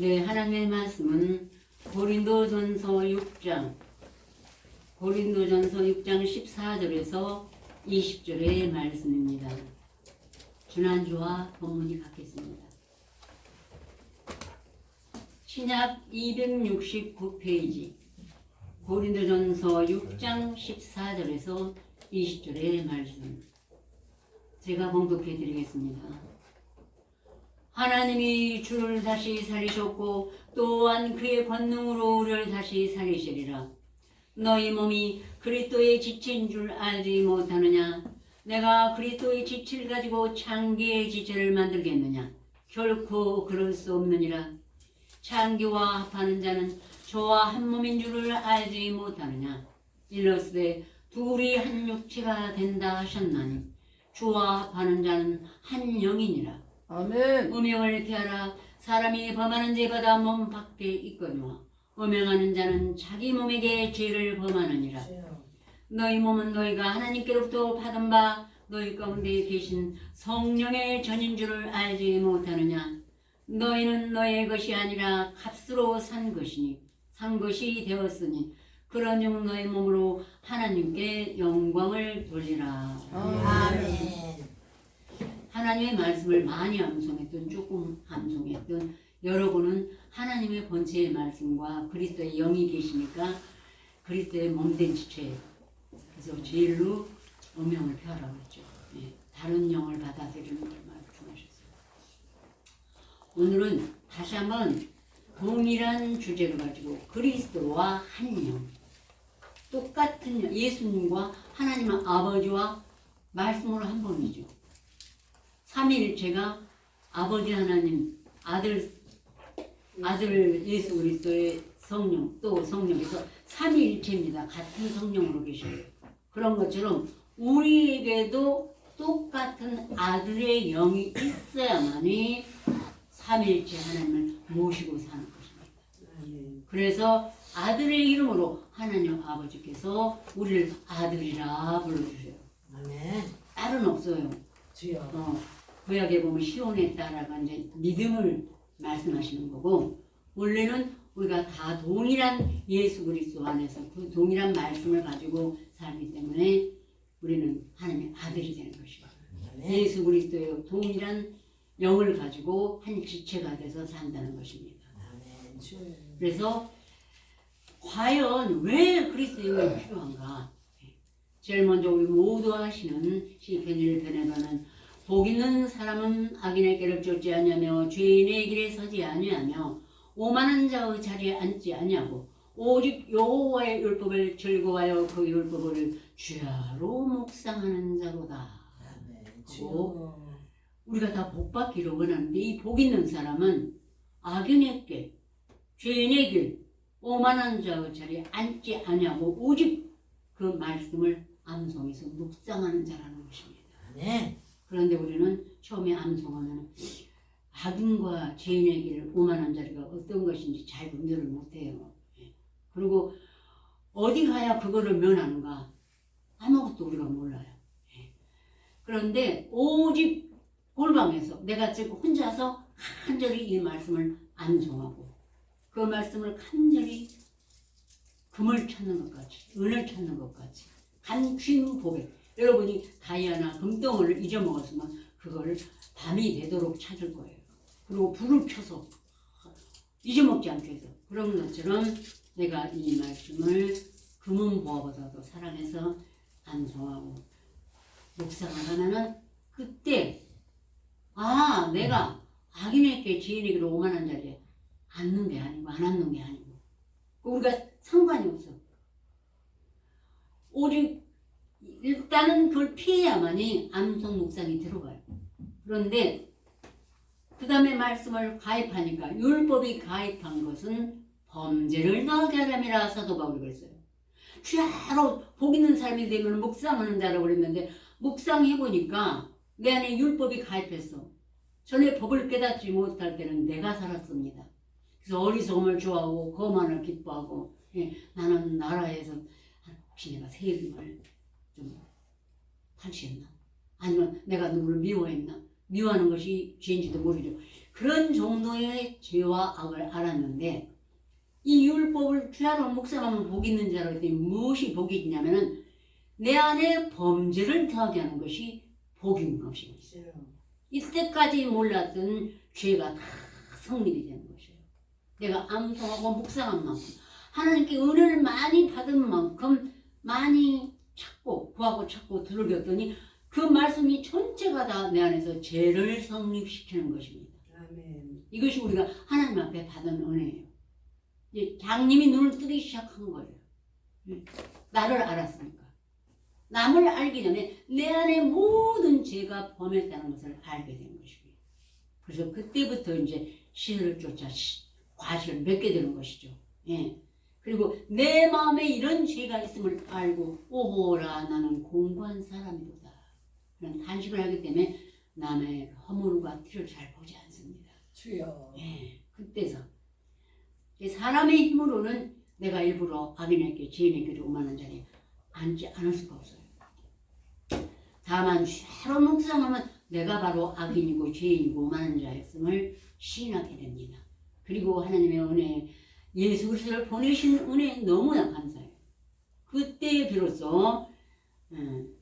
네, 하나님의 말씀은 고린도전서 6장 고린도전서 6장 14절에서 20절의 말씀입니다. 지난주와 본문이 같겠습니다. 신약 269페이지 고린도전서 6장 14절에서 20절의 말씀 제가 봉독해 드리겠습니다. 하나님이 주를 다시 살리셨고 또한 그의 권능으로 우리를 다시 살리시리라. 너희 몸이 그리스도의 지체인 줄 알지 못하느냐? 내가 그리스도의 지체를 가지고 창기의 지체를 만들겠느냐? 결코 그럴 수 없느니라. 창기와 합하는 자는 저와 한 몸인 줄을 알지 못하느냐? 일러스되 둘이 한 육체가 된다 하셨나니 주와 합하는 자는 한 영이니라. 아멘. 음영을 피하라 사람이 범하는 죄보다 몸 밖에 있거니와 음영하는 자는 자기 몸에게 죄를 범하느니라 너희 몸은 너희가 하나님께로부터 받은 바 너희 가운데 계신 성령의 전인 줄을 알지 못하느냐 너희는 너의 것이 아니라 값으로 산 것이니 산 것이 되었으니 그런즉 너희 몸으로 하나님께 영광을 돌리라 아멘. 하나님의 말씀을 많이 암송했던 조금 암송했던 여러분은 하나님의 본체의 말씀과 그리스도의 영이 계시니까 그리스도의 몸된 지체예요. 그래서 제일로 음영을 펴라고 했죠. 예, 다른 영을 받아들이는 걸 말씀하셨어요. 오늘은 다시 한번 동일한 주제를 가지고 그리스도와 한 영, 똑같은 영, 예수님과 하나님 아버지와 말씀으로 한 번이죠. 삼위일체가 아버지 하나님, 아들 아들 예수 그리스도의 성령 또 성령에서 삼위일체입니다. 같은 성령으로 계셔요. 그런 것처럼 우리에게도 똑같은 아들의 영이 있어야만이 삼위일체 하나님을 모시고 사는 것입니다. 그래서 아들의 이름으로 하나님 아버지께서 우리를 아들이라 불러주세요. 아멘. 딸은 없어요. 주여. 어, 구약에 보면 시온에 따라가 이제 믿음을 말씀하시는 거고 원래는 우리가 다 동일한 예수 그리스도 안에서 그 동일한 말씀을 가지고 살기 때문에 우리는 하나님의 아들이 되는 것이고 아멘. 예수 그리스도의 동일한 영을 가지고 한 지체가 돼서 산다는 것입니다. 그래서 과연 왜 그리스도의 영이 필요한가? 제일 먼저 우리 모두 아시는 시편 1편에서는 복 있는 사람은 악인의 길을 쫓지 아니하며 죄인의 길에 서지 아니하며 오만한 자의 자리에 앉지 아니하고 오직 여호와의 율법을 즐거워하여 그 율법을 주야로 묵상하는 자로다. 우리가 다 복 받기를 원하는데 이 복 있는 사람은 악인의 길, 죄인의 길, 오만한 자의 자리에 앉지 아니하고 오직 그 말씀을 암송해서 묵상하는 자라는 것입니다. 아멘. 그런데 우리는 처음에 암송하면 악인과 죄인의 길을 오만한 자리가 어떤 것인지 잘 분별을 못해요. 예. 그리고 어디 가야 그거를 면하는가 아무것도 우리가 몰라요. 예. 그런데 오직 골방에서 내가 지금 혼자서 간절히 이 말씀을 암송하고 그 말씀을 간절히 금을 찾는 것 같이 은을 찾는 것 같이 간추인 보배 여러분이 다이아나 금덩어리를 잊어먹었으면 그걸 밤이 되도록 찾을 거예요. 그리고 불을 켜서 잊어먹지 않게 해서 그런 것처럼 내가 이 말씀을 금은 보화보다도 사랑해서 암송하고 묵상을 하면은 그때 아 내가 악인에게 죄인에게 오만한 자리에 앉는 게 아니고 안 앉는 게 아니고 우리가 상관이 없어. 오직 일단은 그걸 피해야만이 암송 묵상이 들어가요. 그런데 그 다음에 말씀을 가입하니까 율법이 가입한 것은 범죄를 나게 하람이라 사도 바울이 그랬어요. 취하로 복 있는 사람이 되면 묵상하는 자라고 그랬는데 묵상해보니까 내 안에 율법이 가입했어. 전에 법을 깨닫지 못할 때는 내가 살았습니다. 그래서 어리석음을 좋아하고 거만을 기뻐하고 예, 나는 나라에서 혹시 내가 세금을 좀 탈취했나? 아니면 내가 누구를 미워했나? 미워하는 것이 죄인지도 모르죠. 그런 정도의 죄와 악을 알았는데 이 율법을 주야로 묵상하면 복이 있는 자라 했더니 무엇이 복이 있냐면은 내 안에 범죄를 더하게 하는 것이 복인 것입니다. 주여. 이때까지 몰랐던 죄가 다 성립이 되는 것이에요. 내가 암송하고 묵상한 만큼 하나님께 은혜를 많이 받은 만큼 많이 찾고 구하고 찾고 들으렸더니 그 말씀이 전체가 다 내 안에서 죄를 성립시키는 것입니다. 아멘. 이것이 우리가 하나님 앞에 받은 은혜예요. 이제 장님이 눈을 뜨기 시작한 거예요. 응. 나를 알았으니까. 남을 알기 전에 내 안에 모든 죄가 범했다는 것을 알게 된 것이고요. 그래서 그때부터 이제 신을 쫓아 시- 과실을 맺게 되는 것이죠. 예. 그리고 내 마음에 이런 죄가 있음을 알고 오호라 나는 공부한 사람이로다. 그런 단식을 하기 때문에 남의 허물과 티를 잘 보지 않습니다. 주여. 예, 그때서 이 사람의 힘으로는 내가 일부러 악인에게 죄인에게 오만한 자리에 앉지 않을 수가 없어요. 다만 쇠로 묵상하면 내가 바로 악인이고 죄인이고 오만한 자였음을 시인하게 됩니다. 그리고 하나님의 은혜, 예수 그리스도를 보내신 은혜에 너무나 감사해요. 그때 비로소 음,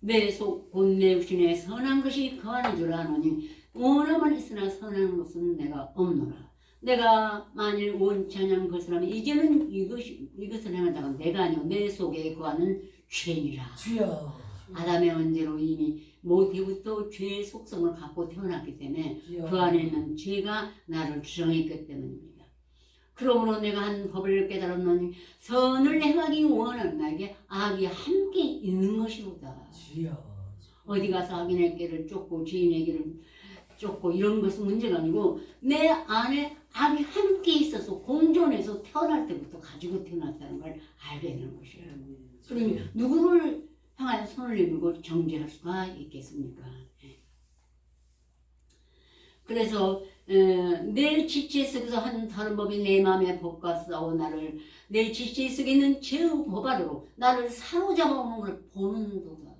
내속 본내 육신에 선한 것이 거하는 줄 아노니 원함은 있으나 선한 것은 내가 없노라. 내가 만일 원치 않는 것을 하면 이제는 이것이 이것을 행한다가 내가 아니오 내 속에 거하는 죄니라. 주여. 아담의 언제로 이미 모태부터 죄의 속성을 갖고 태어났기 때문에 주여. 그 안에는 죄가 나를 주장했기 때문입니다. 그러므로 내가 한 법을 깨달았노니 선을 행하기 원하는 나에게 악이 함께 있는 것이로다. 주여. 어디 가서 악인에게를 쫓고 죄인에게를 쫓고 이런 것은 문제가 아니고 내 안에 악이 함께 있어서 공존해서 태어날 때부터 가지고 태어났다는 걸 알게 되는 것이에요. 그러니 누구를 향하여 손을 내밀고 정죄할 수가 있겠습니까? 예. 그래서 에, 내 지체 속에서 한 다른 법이 내 마음에 법과 싸워 나를 내 지체 속에 있는 죄의 법아로 나를 사로잡아 오는 걸 보는 도다.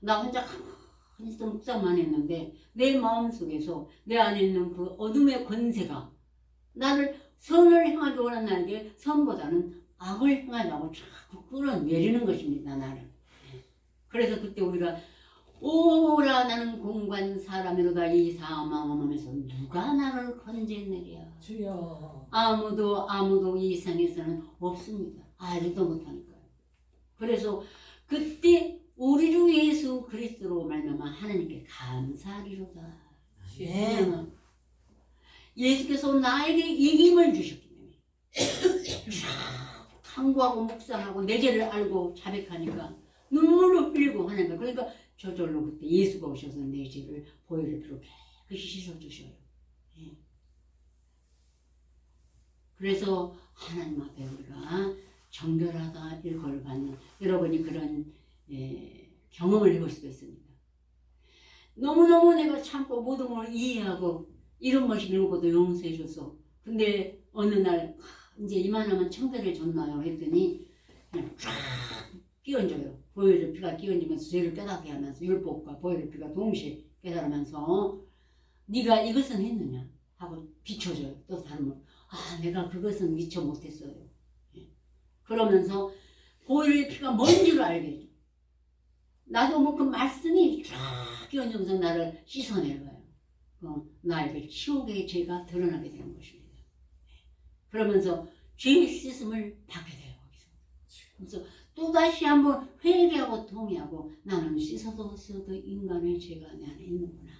나 혼자 가만히 있어 묵상만 했는데 내 마음 속에서 내 안에 있는 그 어둠의 권세가 나를 선을 행하기 원하는 나에게 선보다는 악을 행하려고 자꾸 끌어내리는 것입니다, 나를. 예. 그래서 그때 우리가 오라 나는 공관 사람이로다 이 사망함에서 누가 나를 건져내랴 주여. 아무도 아무도 이 세상에서는 없습니다 알지도 못하니까요 그래서 그때 우리 주 예수 그리스도로 말미암아 하나님께 감사하리로다 네. 왜냐하면 예수께서 나에게 이김을 주셨기 때문에 탐구하고 묵상하고 내 죄를 알고 자백하니까 눈물을 흘리고 하는 거야. 그러니까 저절로 그때 예수가 오셔서 내 죄를 보혈의 피로 깨끗이 씻어주셔요. 예. 그래서 하나님 앞에 우리가 정결하다 이걸 받는 여러분이 그런 예, 경험을 해볼 수가 있습니다. 너무너무 내가 참고 모든 걸 이해하고 이런 것이 이러고도 용서해줘서 근데 어느 날 하, 이제 이만하면 청결해졌나요 했더니 그냥 쫙 끼얹어요. 보혈의 피가 끼얹으면서 죄를 깨닫게 하면서 율법과 보혈의 피가 동시에 깨달으면서 네가 이것은 했느냐 하고 비춰줘요. 또 다른 분. 아 내가 그것은 미처 못했어요. 예. 그러면서 보혈의 피가 뭔지를 알게 해줘. 나도 뭐 그 말씀이 쫙 끼얹으면서 나를 씻어내려요. 어, 나에게 치욕의 죄가 드러나게 되는 것입니다. 그러면서 죄의 씻음을 받게 돼요. 그래서 또다시 한번 회개하고 통회하고 나는 씻어도 씻어도 인간의 죄가 내 안에 있는구나.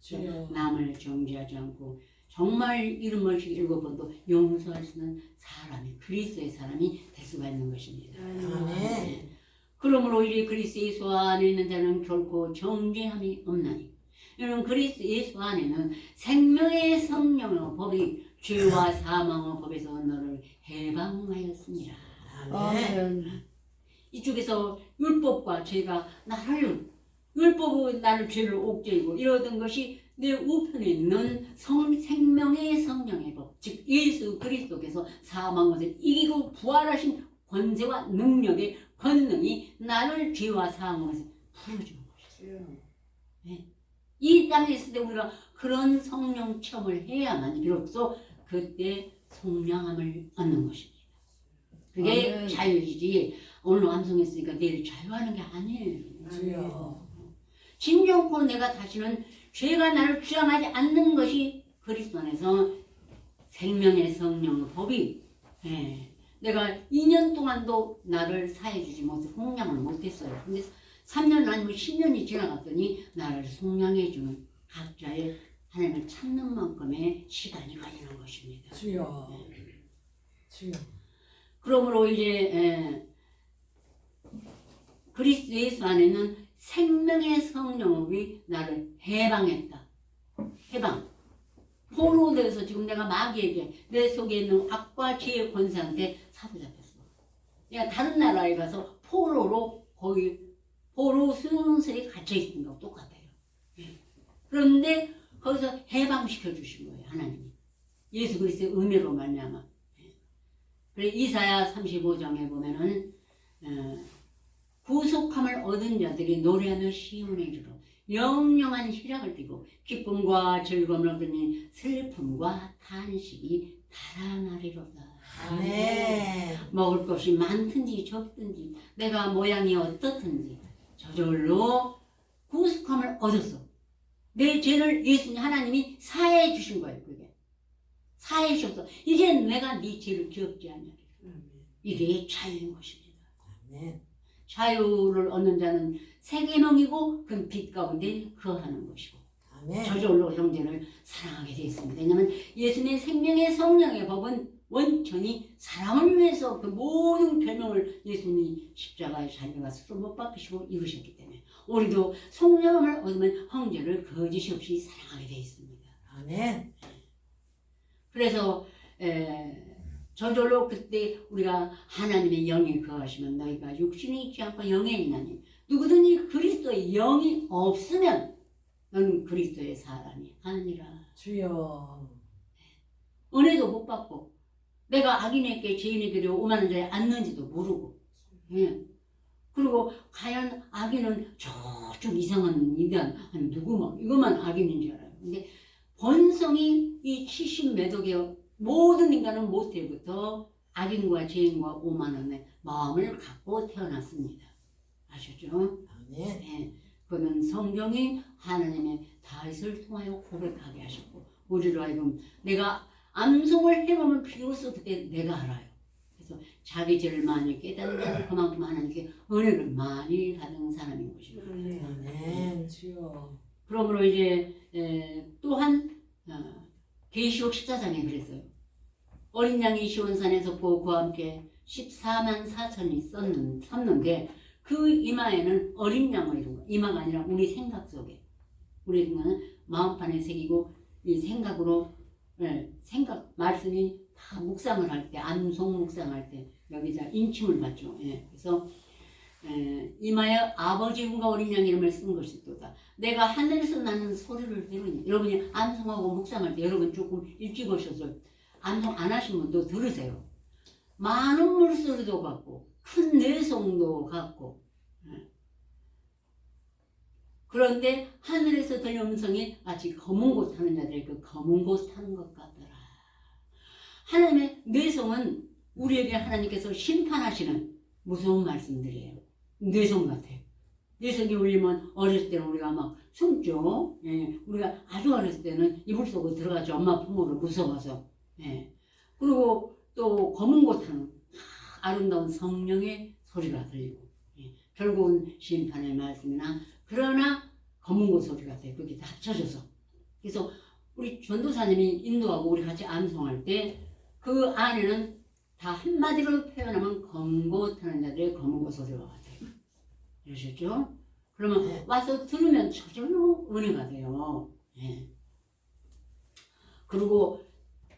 주여. 남을 정죄하지 않고 정말 이름을 읽어봐도 용서할 수 있는 사람이 그리스도의 사람이 될 수가 있는 것입니다. 아멘. 그러므로 이리 그리스도 예수 안에 있는 자는 결코 정죄함이 없나니 이는 그리스도 예수 안에는 생명의 성령의 법이 죄와 사망의 법에서 너를 해방하였습니다. 아멘. 이쪽에서 율법과 죄가 나를 율법은 나를 죄를 옥죄이고 이러던 것이 내 우편에 있는 성, 생명의 성령의 법, 즉 예수 그리스도께서 사망 것을 이기고 부활하신 권세와 능력의 권능이 나를 죄와 사망 것을 풀어주는 것이죠. 주여. 이 땅에 있을 때 우리가 그런 성령 체험을 해야만 비로소 그때 성령함을 얻는 것입니다. 그게 아멘. 자유이지 오늘 완성했으니까 내일 자유하는 게 아니에요. 진정코 내가 다시는 죄가 나를 주장하지 않는 것이 그리스도 안에서 생명의 성령 법이 예, 내가 2년 동안도 나를 사해주지 못해 속량을 못했어요. 근데 3년 아니면 10년이 지나갔더니 나를 속량해주는 각자의 하나님을 찾는 만큼의 시간이 걸리는 것입니다. 주여. 주여. 그러므로 이제 예, 그리스도 예수 안에는 생명의 성령이 나를 해방했다. 해방. 포로돼서 지금 내가 마귀에게 내 속에 있는 악과 죄의 권세한테 사로잡혔어. 내가 다른 나라에 가서 포로로 거기 포로 수용소에 갇혀 있는 거 똑같아요. 예. 그런데 거기서 해방시켜 주신 거예요 하나님이. 예수 그리스도의 은혜로 말미암아. 예. 그래 이사야 35장에 보면은 어, 구속함을 얻은 자들이 노래하며 시온에 이르러 영영한 희락을 띠고 기쁨과 즐거움을 얻으니 슬픔과 탄식이 달아나리로다. 아멘. 먹을 것이 많든지 적든지 내가 모양이 어떻든지 저절로 구속함을 얻었어. 내 죄를 예수님 하나님이 사해 주신 거예요. 그게 사해 주셔서 이제 내가 네 죄를 기억지 않으리. 이게 자유인 것입니다. 자유를 얻는 자는 세계명이고 그빛 가운데 거하는 것이고. 저절로 형제를 사랑하게 되어 있습니다. 왜냐하면 예수님의 생명의 성령의 법은 원천이 사람을 위해서 그 모든 별명을 예수님이 십자가에 달려가 스스로 못 박히시고 이루셨기 때문에 우리도 성령을 얻으면 형제를 거짓이 없이 사랑하게 되어 있습니다. 아멘. 그래서 에, 저절로 그때 우리가 하나님의 영이 거하시면 너희가 육신이 있지 않고 영에 있나니 누구든지 그리스도의 영이 없으면 너는 그리스도의 사람이 아니라 주여. 은혜도 못 받고 내가 악인에게 죄인에게 오만한 자에 앉는지도 모르고 예. 그리고 과연 악인은 저쪽 이상한 인간 아니 누구 뭐 이것만 악인인 줄 알아요 근데 본성이 이 70몇 억 의 모든 인간은 모태부터 악인과 죄인과 오만함의 마음을 갖고 태어났습니다 아셨죠? 아멘. 네, 그는 성경이 하나님의 다윗을 통하여 고백하게 하셨고 우리로 하여금 내가 암송을 해보면 비로소 그때 내가 알아요. 그래서 자기 죄를 많이 깨닫는 그만큼 하나님께 은혜를 많이 받은 사람인 것입니다. 아멘. 주여. 그러므로 이제 에, 또한 어, 계시록 14장에 그랬어요. 어린 양이 시온산에서 보고 함께 14만 4천이 썼는, 섰는데 그 이마에는 어린 양을 이룬 거. 이마가 아니라 우리 생각 속에. 우리 생각은 마음판에 새기고 이 생각으로 예, 생각 말씀이 다 묵상을 할 때 암송 묵상할 때 여기다 인침을 받죠. 예, 그래서 에, 이마에 아버지 이름과 어린 양 이름을 쓴 것이 또다. 내가 하늘에서 나는 소리를 들으니 여러분이 암송하고 묵상할 때 여러분 조금 일찍 오셔서 암송 안 하신 분도 들으세요. 많은 물소리도 같고 큰 내성도 같고 예. 그런데 하늘에서 들리는 음성이 마치 검은 곳 타는 자들이 그 검은 곳 타는 것 같더라. 하나님의 내성은 우리에게 하나님께서 심판하시는 무서운 말씀들이에요. 뇌성 같아요. 뇌성이 울리면 어렸을 때는 우리가 막 숨죠. 예, 우리가 아주 어렸을 때는 이불 속으로 들어가죠. 엄마 품으로 무서워서. 예. 그리고 또 검은 곳하는 아름다운 성령의 소리가 들리고 예. 결국은 심판의 말씀이나 그러나 검은 곳 소리 같아요. 그게 다 합쳐져서. 그래서 우리 전도사님이 인도하고 우리 같이 암송할 때 그 안에는 다 한마디로 표현하면 곳 하는 자들의 검은 곳 소리와 같아요. 그러셨죠? 그러면 네. 와서 들으면 저절로 은혜가 돼요. 예. 그리고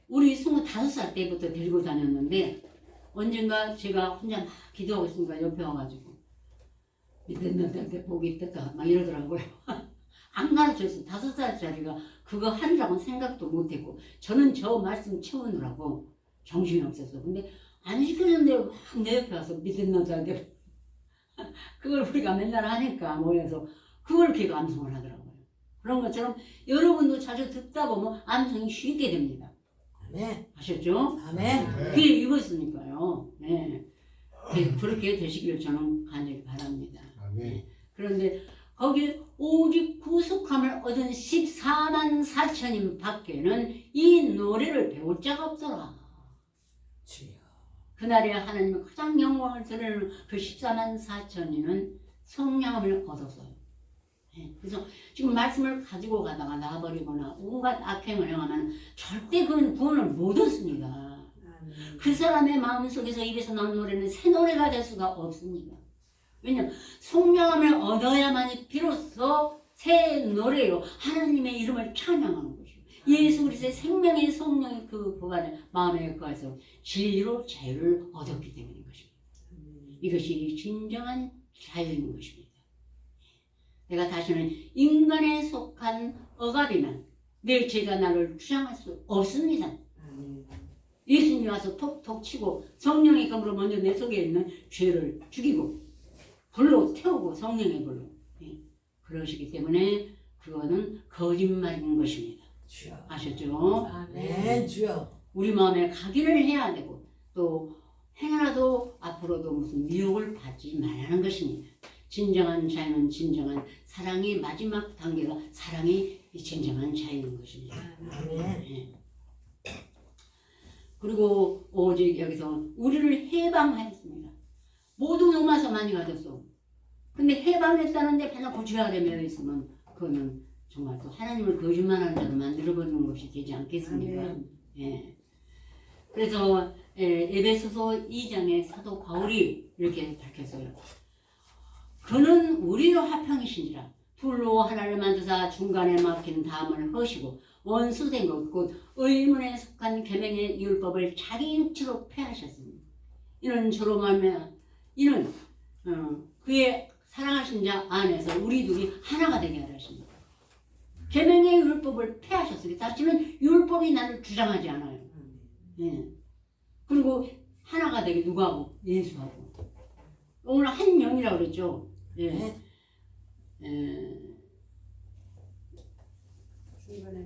우리 스물다섯 살 때부터 데리고 다녔는데 언젠가 제가 혼자 막 기도하고 있으니까 옆에 와가지고 믿는 너한테 복이 있다 막 이러더라고요. 안 가르쳤어. 다섯 살짜리가 그거 하리라고 생각도 못했고 저는 저 말씀 채우느라고 정신이 없었어. 근데 안 시켜줬는데 막 내 옆에 와서 믿는 너한테 그걸 우리가 맨날 하니까 모여서 그걸 걔가 암송을 하더라고요. 그런 것처럼 여러분도 자주 듣다 보면 암송이 쉽게 됩니다. 아멘. 아셨죠? 아멘. 그게 이것이니까요. 네. 네, 그렇게 되시길 저는 간절히 바랍니다. 아멘. 그런데 거기 오직 구속함을 얻은 14만 4천인 밖에는 이 노래를 배울 자가 없더라. 주여. 그날에 하나님의 가장 영광을 드리는 그 14만 4천인은 성령을 얻었어요. 예, 그래서 지금 말씀을 가지고 가다가 놔버리거나 온갖 악행을 행하면 절대 그 구원을 못 얻습니다. 아멘. 그 사람의 마음속에서 입에서 나온 노래는 새 노래가 될 수가 없습니다. 왜냐하면 성령함을 얻어야만이 비로소 새 노래로 하나님의 이름을 찬양하는 것이요. 예수 그리스도의 생명의 성령의 그 보관을 마음에 거해서 진리로 자유를 얻었기 때문인 것입니다. 이것이 진정한 자유인 것입니다. 내가 다시는 인간에 속한 억압이면 내 죄가 나를 주장할 수 없습니다. 예수님이 와서 톡톡 치고 성령의 검으로 먼저 내 속에 있는 죄를 죽이고 불로 태우고 성령의 불로 예. 그러시기 때문에 그거는 거짓말인 것입니다. 주여. 아셨죠? 아멘. 주여. 우리 마음에 각인을 해야 되고 또 행여라도 앞으로도 무슨 미혹을 받지 말라는 것입니다. 진정한 자유는 진정한 사랑의 마지막 단계가 사랑이 진정한 자유인 것입니다. 아멘. 예. 그리고 오직 여기서 우리를 해방하였습니다. 모두 넘어서 많이 가졌어. 근데 해방했다는데 하나 고쳐야 되며 있으면 그거는 정말 또 하나님을 거짓말하는 자로 만들어버리는 것이 되지 않겠습니까? 아멘. 예. 그래서 예, 에베소서 2장에 사도 바울이 이렇게 밝혔어요. 그는 우리로 화평이시니라. 둘로 하나를 만드사 중간에 막힌 담을 허시고 원수된 것곧 의문에 속한 계명의 율법을 자기 육체로 폐하셨습니다. 이는 저로 말며 이는 어, 그의 사랑하신 자 안에서 우리 둘이 하나가 되게 하십니다. 계명의 율법을 폐하셨으니 다시는 율법이 나를 주장하지 않아요. 예. 그리고 하나가 되게 누구하고 예수하고 오늘 한 영이라고 그랬죠. 예. 아멘. 예.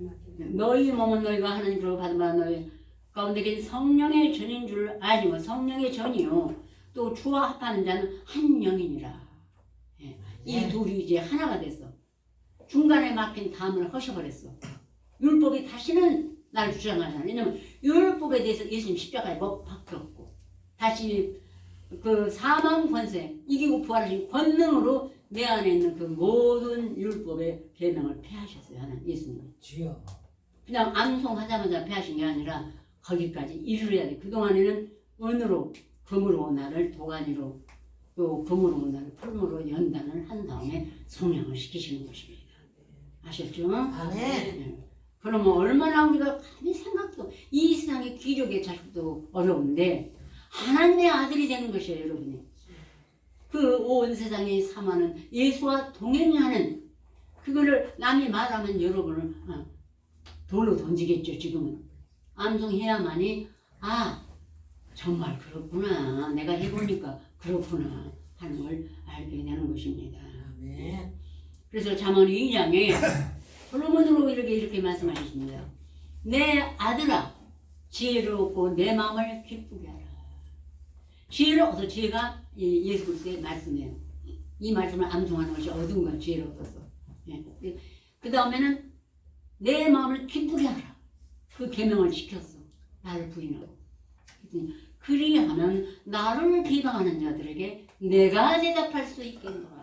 막힌. 너희 몸은 너희가 하나님으로 받은 바 너희 가운데 계신 성령의 전인 줄뭐 성령의 전이요 또 주와 합하는 자는 한 영이니라 예. 이 아멘. 둘이 이제 하나가 됐어 중간에 막힌 담을 허셔버렸어 율법이 다시는 날 주장하잖아 왜냐면 율법에 대해서 예수님 십자가에 못 박혔고 다시 그 사망 권세 이기고 부활하신 권능으로 내 안에 있는 그 모든 율법의 계명을 폐하셨어요 하나님 예수님 주여. 그냥 암송하자마자 패하신 게 아니라 거기까지 이르러야 돼. 그동안에는 은으로, 금으로 나를 도가니로, 또 금으로 나를 풀무로 연단을 한 다음에 성령을 시키시는 것입니다. 아셨죠? 아멘. 네. 그러면 얼마나 우리가 감히 생각도, 이 세상의 귀족의 자식도 어려운데, 하나님의 아들이 되는 것이에요, 여러분이. 그 온 세상이 삼하는 예수와 동행하는, 그거를 남이 말하면 여러분을 어, 돌로 던지겠죠, 지금은. 암송해야만이, 아, 정말 그렇구나. 내가 해보니까 그렇구나. 하는 걸 알게 되는 것입니다. 아멘. 그래서 잠언 2장에 솔로몬으로 이렇게 이렇게 말씀하셨습니다. 내 아들아, 지혜를 얻고 내 마음을 기쁘게 하라. 지혜를 얻어 지혜가 이 예수 그리스도의 말씀이에요. 이 말씀을 암송하는 것이 얻은 거야, 지혜를 얻어서. 예. 그 다음에는 내 마음을 기쁘게 하라. 그 계명을 지켰어. 나를 부인하고. 그리하면 나를 비방하는 자들에게 내가 대답할 수 있겠노라.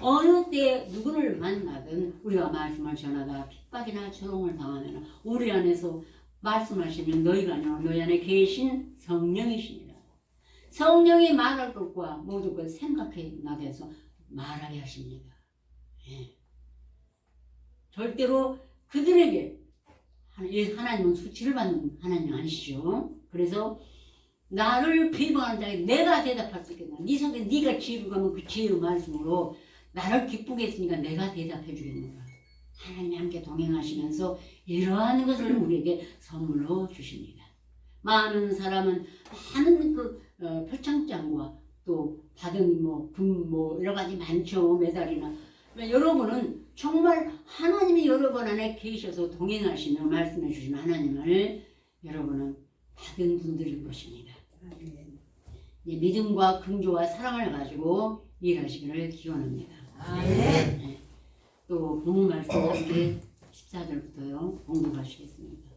어느 때 누구를 만나든 우리가 말씀을 전하다 핍박이나 조롱을 당하면 우리 안에서 말씀하시는 너희가 아니라 너희 안에 계신 성령이시니라. 성령이 말할 것과 모든 걸 생각해 나게 해서 말하게 하십니다. 예. 절대로 그들에게 예, 하나님은 수치를 받는 하나님 아니시죠. 그래서 나를 비방하는 자에게 내가 대답할 수 있겠나. 네 속에 네가 지혜로 가면 그 지혜의 말씀으로 나를 기쁘게 했으니까 내가 대답해 주겠는가. 하나님이 함께 동행하시면서 이러한 것을 우리에게 선물로 주십니다. 많은 사람은 많은 그 어, 표창장과 또 받은 뭐 금 뭐 여러 가지 많죠 메달이나 여러분은 정말 하나님이 여러분 안에 계셔서 동행하시며 말씀해 주신 하나님을 여러분은 받은 분들인 것입니다. 아멘. 이 믿음과 긍조와 사랑을 가지고 일하시기를 기원합니다. 아멘. 또 본문 말씀 함께 14절부터요 공독하시겠습니다.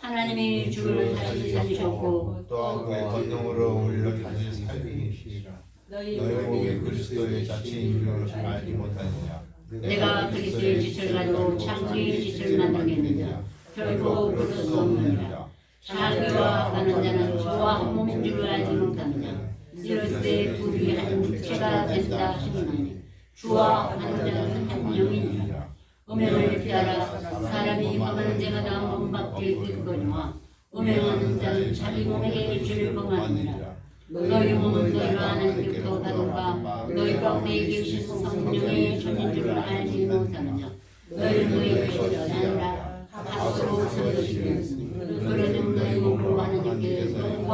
하나님이 주를 다시 살리셨고 또한 그의 권능으로 우리를 다시 살리시리라. 너희 목에 그리스도의 자체인 줄을 알지 못하느냐? 내가 그리스도의 지체를 가지고 창조의 지체를 만들겠느냐? 결코 그럴 수 없느니라 자기와 가는 자는 저와 한 몸인 줄을 알지 못하느냐 이럴 때 둘이 한 지체가 된다 하시나니 주와 가는 자는 한 영이니라. 음행을 피하라. 사람이 범하는 죄가 다 몸밖에 있거니와 음행하는 자는 자기 몸에게 죄를 범하느니라. 너희 몸은 너희가 하나님께부터 받은 바 너희 가운데 계신 성령의 전인 줄을 알지 못하느냐. 너희는 너희 것이 아니라. 값으로 산 것이니. 그러는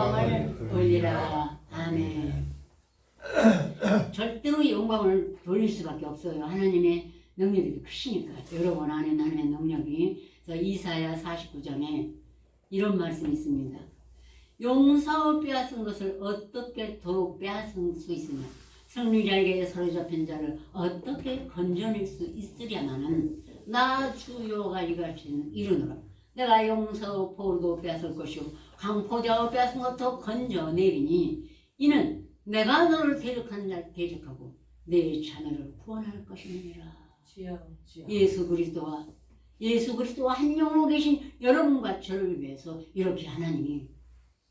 영광을 돌리라. 아멘. 절대로 영광을 돌릴 수밖에 없어요. 하나님의 능력이 크시니까. 여러분 안에 하나님의 능력이. 그래서 이사야 49장에 이런 말씀이 있습니다. 용사로 빼앗은 것을 어떻게 도로 빼앗을 수 있으며 승리자에게 사로잡힌 자를 어떻게 건져낼 수 있으랴마는 나 주여가 이같이 이르노라. 내가 용서 포로도 빼앗을 것이요 강포자와 빼앗은 것도 건져내리니 이는 내가 너를 대적하는 자를 대적하고 내 자녀를 구원할 주여 주여. 예수 그리스도와 예수 그리스도와 한 영으로 계신 여러분과 저를 위해서 이렇게 하나님이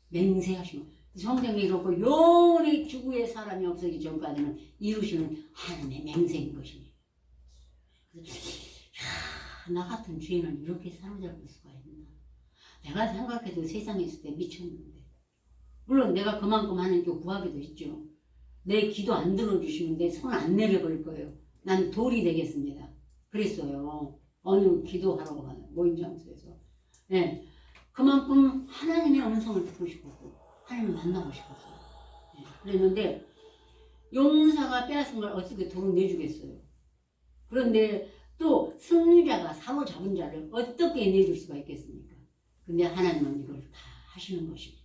맹세하시고 성경에 이렇고 영원히 지구에 사람이 없어지기 전까지는 이루시는 하나님의 맹세인 야, 나 같은 죄인을 이렇게 있나? 내가 생각해도 세상에 있을 때 미쳤는데 물론 내가 그만큼 하나님께 구하기도 했죠. 내 기도 안 들어주시는데 손안 내려버릴 거예요. 난 돌이 되겠습니다. 그랬어요. 어느 기도하러 가는 모임 장소에서. 예. 그만큼 하나님의 음성을 듣고 싶었고, 하나님을 만나고 싶었어요. 예. 그랬는데, 용사가 빼앗은 걸 어떻게 도로 내주겠어요. 그런데 또 승리자가 사로잡은 자를 어떻게 내줄 수가 있겠습니까? 근데 하나님은 이걸 다 하시는 것입니다.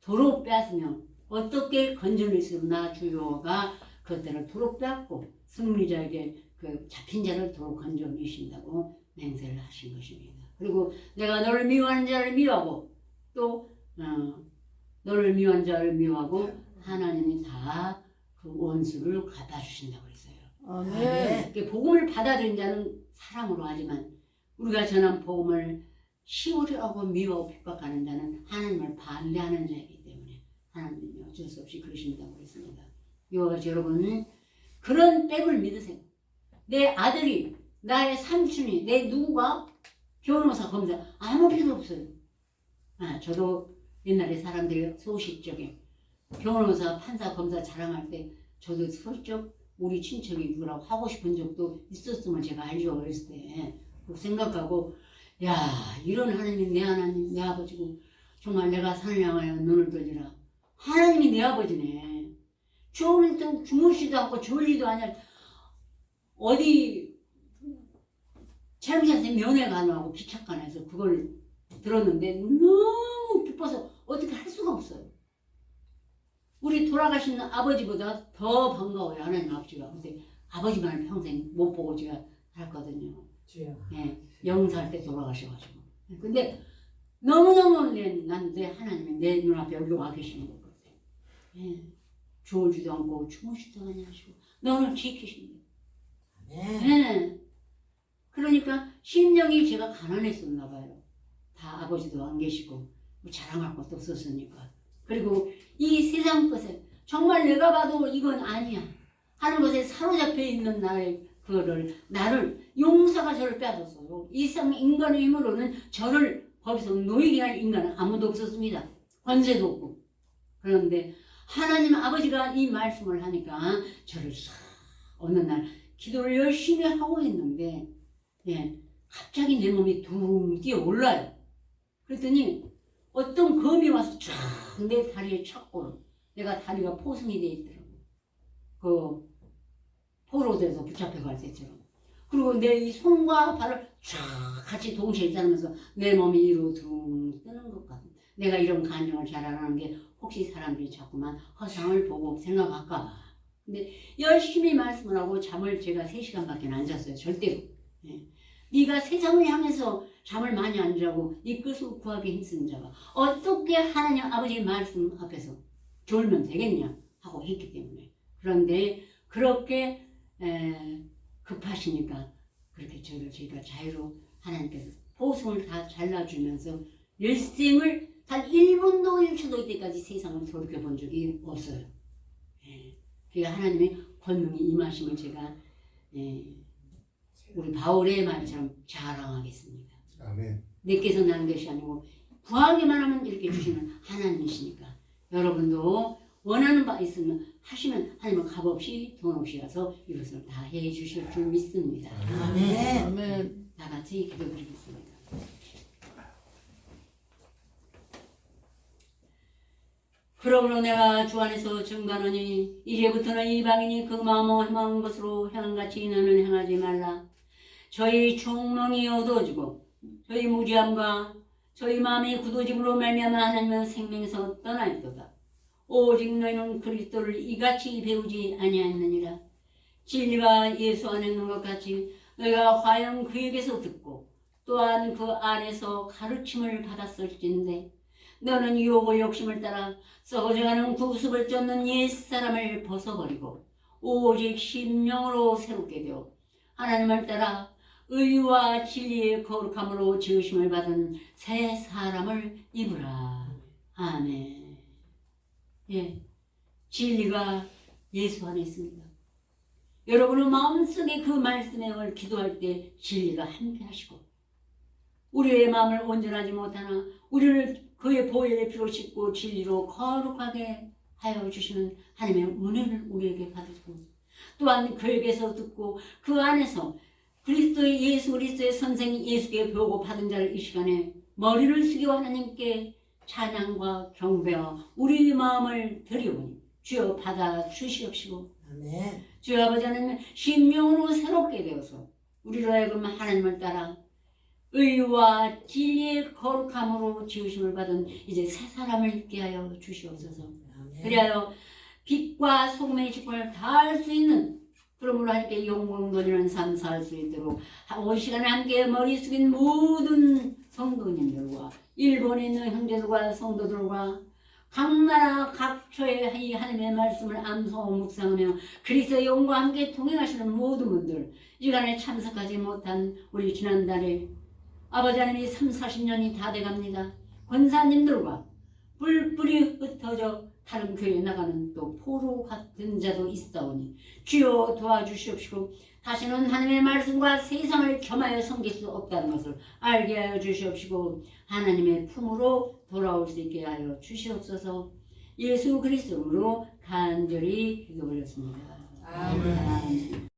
도로 빼앗으면 어떻게 건져낼 수 있나 주요가 그것들을 도로 빼앗고 승리자에게 그 잡힌 자를 도로 건져내신다고 맹세를 하신 것입니다. 그리고 내가 너를 미워하는 자를 미워하고 또 어, 너를 미워하는 자를 미워하고 하나님이 다 그 원수를 갚아주신다고 그랬어요. 아멘. 그 복음을 받아들인 자는 사랑으로 하지만 우리가 전한 복음을 시오리하고 미워하고 핍박하는 자는 하나님을 반대하는 자이기 때문에 하나님이 어쩔 수 없이 그러신다고 같이 여러분 그런 백을 믿으세요. 내 아들이 나의 삼촌이 내 누구가 변호사 검사 아무 필요 없어요. 아 저도 옛날에 사람들이 소식적에 변호사 판사 검사 자랑할 때 저도 슬쩍 우리 친척이 누구라고 하고 싶은 적도 있었음을 제가 알죠 어렸을 때그 생각하고 야 이런 하나님 내 하나님 내 아버지고 정말 내가 산을 향하여 눈을 돌리라 하나님이 내 아버지네 주무도 주무시도 않고 졸리도 않냐 어디 촬영장에서 면회가 안 하고 기착관에서 그걸 들었는데 너무 기뻐서 어떻게 할 수가 없어요. 우리 돌아가신 아버지보다 더 반가워요 하나님 아버지가. 근데 아버지만을 평생 못 보고 제가 살거든요. 주여. 예, 영사할 때 돌아가셔가지고. 근데 너무너무 난내 하나님이 내 눈앞에 여기 와 계시는 것 같아요. 예, 졸지도 않고 주무시도 않으시고 너를. 아멘. 예. 그러니까 심령이 제가 가난했었나 봐요. 다 아버지도 안 계시고 뭐 자랑할 것도 없었으니까. 그리고 이 세상 것에 정말 내가 봐도 이건 아니야 하는 것에 사로잡혀 있는 나의 그거를 나를 용사가 저를 빼앗았어요. 이 세상 인간의 힘으로는 저를 거기서 놓이게 할 인간은 아무도 없었습니다. 권세도 없고. 그런데 하나님 아버지가 이 말씀을 하니까 저를 싹 어느 날 기도를 열심히 하고 있는데 예, 갑자기 내 몸이 둥 뛰어 올라요. 그랬더니 어떤 검이 와서 쫙 내 다리에 찼고 내가 다리가 포승이 돼 있더라고. 그 포로 돼서 붙잡혀갈 때처럼. 그리고 내 이 손과 발을 쫙 같이 동시에 자르면서 내 몸이 이로 둥 뜨는 것 같아. 내가 이런 간증을 잘하는 게 혹시 사람들이 자꾸만 허상을 보고 생각할까 봐. 근데 열심히 말씀을 하고 잠을 제가 3시간밖에 안 잤어요. 절대로. 예. 네가 세상을 향해서 잠을 많이 안 자고 네 끝을 구하기 힘쓴 자가 어떻게 하나님 아버지 말씀 앞에서 졸면 되겠냐 하고 했기 때문에 그런데 그렇게 에, 급하시니까 그렇게 저를 저희가 자유로 하나님께서 보성을 다 잘라주면서 일생을 단 1분도 1초도 이때까지 세상을 돌이켜본 적이 없어요. 예. 그게 하나님의 권능이 임하심을 제가 예, 우리 바울의 말처럼 자랑하겠습니다. 아멘. 내께서 난 것이 아니고 구하기만 하면 이렇게 주시는 하나님이시니까 여러분도 원하는 바 있으면 하시면 하나님은 값없이 돈 없이 가서 이것을 다 해 주실 줄 믿습니다. 아멘. 아멘. 다 같이 기도 드리겠습니다. 그러므로 내가 주 안에서 증가하니 이제부터는 이방인이 그 마음을 행한 것으로 행한같이 너는 행하지 말라. 저희 총명이 어두워지고 저희 무지함과 저희 마음이 굳어짐으로 말미암아 하나님은 생명에서 떠나있도다. 오직 너희는 그리스도를 이같이 배우지 아니하였느니라. 진리가 예수 안에 있는 것 같이 너희가 과연 그에게서 듣고 또한 그 안에서 가르침을 받았을진데 너는 유혹을 욕심을 따라 썩어져가는 구습을 쫓는 옛사람을 벗어버리고 오직 심령으로 새롭게 되어 하나님을 따라 의와 진리의 거룩함으로 지으심을 받은 새 사람을 입으라. 아멘. 예. 진리가 예수 안에 있습니다. 여러분의 마음속에 그 말씀에 올 기도할 때 진리가 함께 하시고 우리의 마음을 온전하지 못하나 우리를 그의 보혈의 피로 씻고 진리로 거룩하게 하여 주시는 하나님의 은혜를 우리에게 받으시고 또한 그에게서 듣고 그 안에서 그리스도의 예수 그리스도의 선생 예수께 배우고 받은 자를 이 시간에 머리를 숙여 하나님께 찬양과 경배와 우리 마음을 드리오니 주여 받아 주시옵시고 아멘. 주여 아버지 하나님 심령으로 새롭게 되어서 우리로 하여금 하나님을 따라 의와 진리의 거룩함으로 지으심을 받은 이제 새 사람을 있게 하여 주시옵소서 아멘. 그리하여 빛과 소금의 직분을 다할 수 있는 그러므로 함께 영광거리는 삶 살 수 있도록 온 시간에 함께 머리 숙인 모든 성도님들과 일본에 있는 형제들과 성도들과 각 나라 각처의 이 하나님의 말씀을 암송하고 묵상하며 그리스도의 영과 함께 동행하시는 모든 분들 이 시간에 참석하지 못한 우리 지난달에 아버지 하나님이 3, 40년이 다 돼갑니다. 권사님들과 뿔뿔이 흩어져 다른 교회에 나가는 또 포로 같은 자도 있사오니 주여 도와주시옵시고 다시는 하나님의 말씀과 세상을 겸하여 섬길 수 없다는 것을 알게 하여 주시옵시고 하나님의 품으로 돌아올 수 있게 하여 주시옵소서 예수 그리스도로 간절히 기도 올렸습니다. 아멘. 아멘.